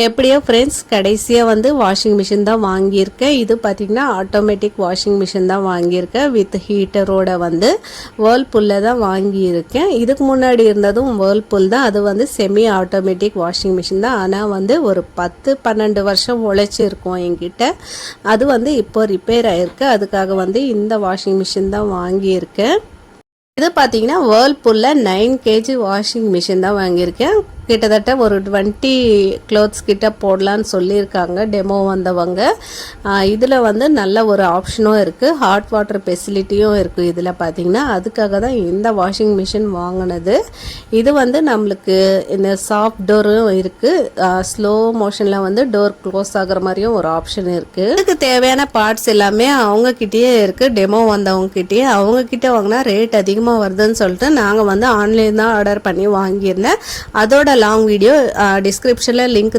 எப்படியோ ஃப்ரெண்ட்ஸ் கடைசியாக வந்து வாஷிங் மிஷின் தான் வாங்கியிருக்கேன். இது பார்த்திங்கன்னா ஆட்டோமேட்டிக் வாஷிங் மிஷின் தான் வாங்கியிருக்கேன். வித் ஹீட்டரோட வந்து வேர்ல்பூலில் தான் வாங்கியிருக்கேன். இதுக்கு முன்னாடி இருந்ததும் வேர்ல்பூல் தான். அது வந்து செமி ஆட்டோமேட்டிக் வாஷிங் மிஷின் தான். ஆனால் வந்து ஒரு பத்து பன்னெண்டு வருஷம் உழைச்சிருக்கோம் என்கிட்ட. அது வந்து இப்போ ரிப்பேர் ஆயிருக்கு. அதுக்காக வந்து இந்த வாஷிங் மிஷின் தான் வாங்கியிருக்கேன். இது பார்த்தீங்கன்னா வேர்ல்பூலில் நைன் கேஜி வாஷிங் மிஷின் தான் வாங்கியிருக்கேன். கிட்டத்தட்ட ஒரு டுவெண்ட்டி க்ளோத்ஸ் கிட்ட போடலான்னு சொல்லியிருக்காங்க டெமோ வந்தவங்க. இதில் வந்து நல்ல ஒரு ஆப்ஷனும் இருக்குது ஹாட் வாட்டர் ஃபெசிலிட்டியும் இருக்குது இதில் பார்த்தீங்கன்னா அதுக்காக தான் இந்த வாஷிங் மிஷின் வாங்கினது. இது வந்து நம்மளுக்கு இந்த சாஃப்ட் டோரும் இருக்குது ஸ்லோ மோஷனில் வந்து டோர் க்ளோஸ் ஆகுற மாதிரியும் ஒரு ஆப்ஷன் இருக்குது இதுக்கு தேவையான பார்ட்ஸ் எல்லாமே அவங்கக்கிட்டேயே இருக்குது டெமோ வந்தவங்கக்கிட்டேயே அவங்கக்கிட்ட வாங்கினா ரேட் அதிகமாக வருதுன்னு சொல்லிட்டு நாங்கள் வந்து ஆன்லைன் தான் ஆர்டர் பண்ணி வாங்கியிருந்தேன். அதோட லாங் வீடியோ டிஸ்கிரிப்ஷனில் லிங்க்